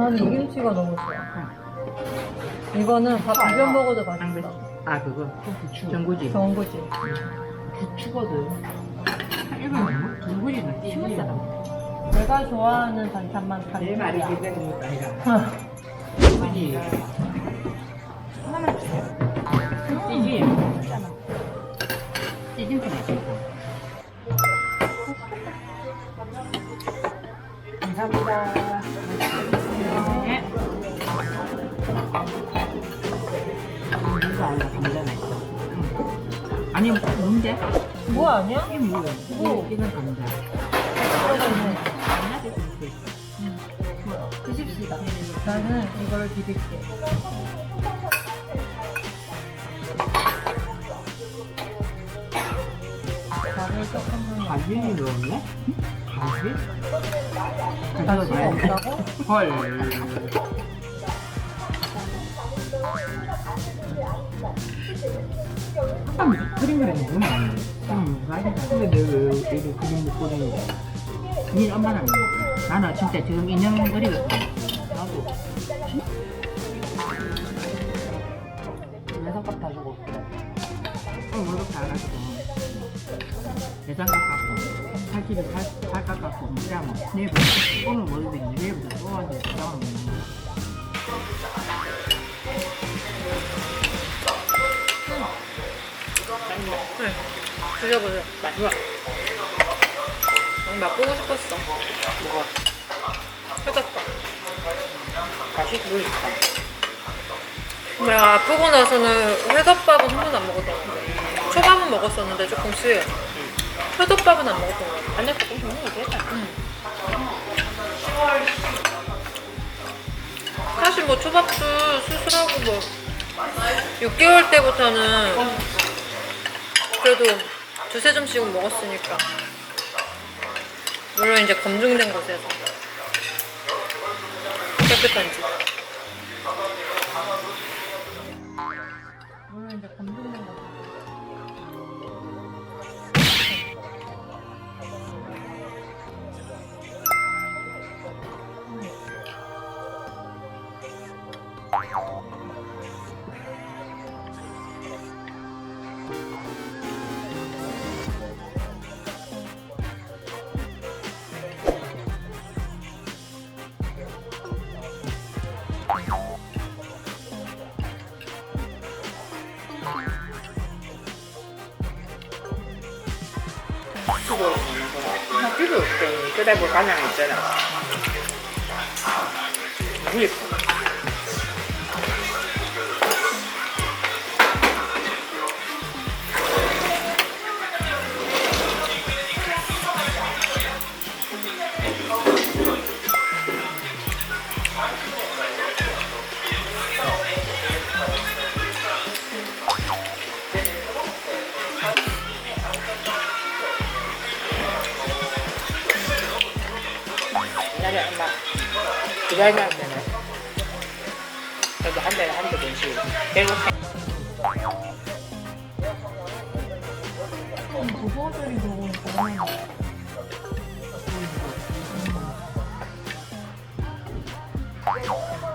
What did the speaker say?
나는 이 김치가 너무 좋아. 이거는 밥 비벼 먹어도 맛있어. 아 그거? 전구지. 전구지. 부추거든. 이건 전구지는 심은 사람. 내가 좋아하는 반찬만 내 말이 반찬이야. 기대는 것도 아니라 그지? 하나만 주세요 찌지 찌짐도 맛있고 감사합니다. 네. 이거 아니야 감자 맛있어 응. 아니 뭔데? 뭐 아니야? 이게 뭐야? 뭐? 이건 감자. 감자 이렇게 있어. 드십시다. 나는 이걸 비빌게. 밥을 조금 바질이 넣었네? 바 가져가야 돼. 먹자고? 헐. 한번 그림 먹으면 안 돼. 응, 맞아. 근데 내왜 이렇게 그림 못 그리는데? 니 엄마는 안 먹어. 나는 진짜 지금 인형 그리거든. 나도. 외상값 다 주고 올게. 응, 월급 다 갔어. 대장 깎았 고, 살찌를 살, 살 깎았고, 그냥 뭐, 내일부터, 오늘 월급인데 내일부터 또 와서 대장을 먹는 거야. 네. 드셔보세요. 마지막. 너무 맛보고 싶었어. 해졌다. 다시 물 있다. 내가 아프고 나서는 회덮밥은 한 번도 안 먹었던 것 같아. 초밥은 먹었었는데 조금씩. 회덮밥은 안 먹었던 것 같아. 안에 조금 먹어도 되잖아. 사실 뭐 초밥도 수술하고 뭐 6개월 때부터는 그래도 두세 점씩은 먹었으니까 물론 이제 검증된 곳에서 깨끗한지 물론 이제 검증된 곳에서 그거를보면은그냥찍을的있는 이. 한 막, 디자인할 때는. 그래도 한 달에 한두 번씩. 그리고 그거들이 너무 많아. 음.